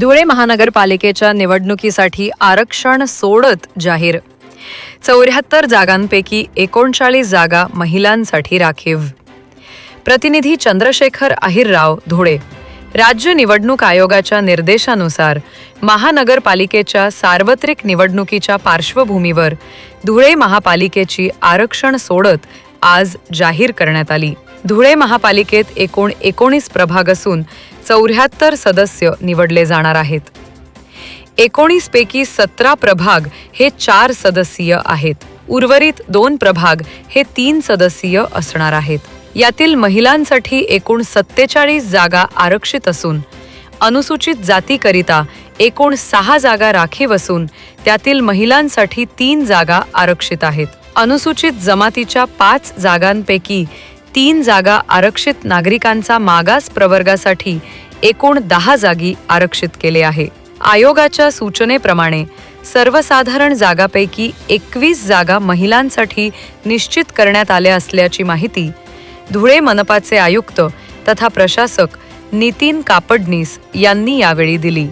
धुळे महानगरपालिकेच्या निवडणुकीसाठी आरक्षण सोडत जाहीर. चौऱ्याहत्तर जागांपैकी एकोणचाळीस जागा महिलांसाठी राखीव. प्रतिनिधी चंद्रशेखर अहिरराव धुळे. राज्य निवडणूक आयोगाच्या निर्देशानुसार महानगरपालिकेच्या सार्वत्रिक निवडणुकीच्या पार्श्वभूमीवर धुळे महापालिकेची आरक्षण सोडत आज जाहीर करण्यात आली. धुळे महापालिकेत एकूण एकोणीस प्रभाग असून चौऱ्याहत्तर सदस्य निवडले जाणार आहेत. एकोणीस पैकी सतरा प्रभाग हे चार सदस्यीय आहेत. उर्वरित दोन प्रभाग हे तीन सदस्यीय असणार आहेत. यातील महिलांसाठी एकूण सत्तेचाळीस जागा आरक्षित असून अनुसूचित जातीकरिता एकूण सहा जागा राखीव असून त्यातील महिलांसाठी तीन जागा आरक्षित आहेत. अनुसूचित जमातीच्या पाच जागांपैकी तीन जागा आरक्षित नागरिकांचा मागास प्रवर्गासाठी एकूण दहा जागी आरक्षित केले आहे. आयोगाच्या सूचनेप्रमाणे सर्वसाधारण जागापैकी एकवीस जागा महिलांसाठी निश्चित करण्यात आल्या असल्याची माहिती धुळे मनपाचे आयुक्त तथा प्रशासक नितीन कापडनीस यांनी यावेळी दिली.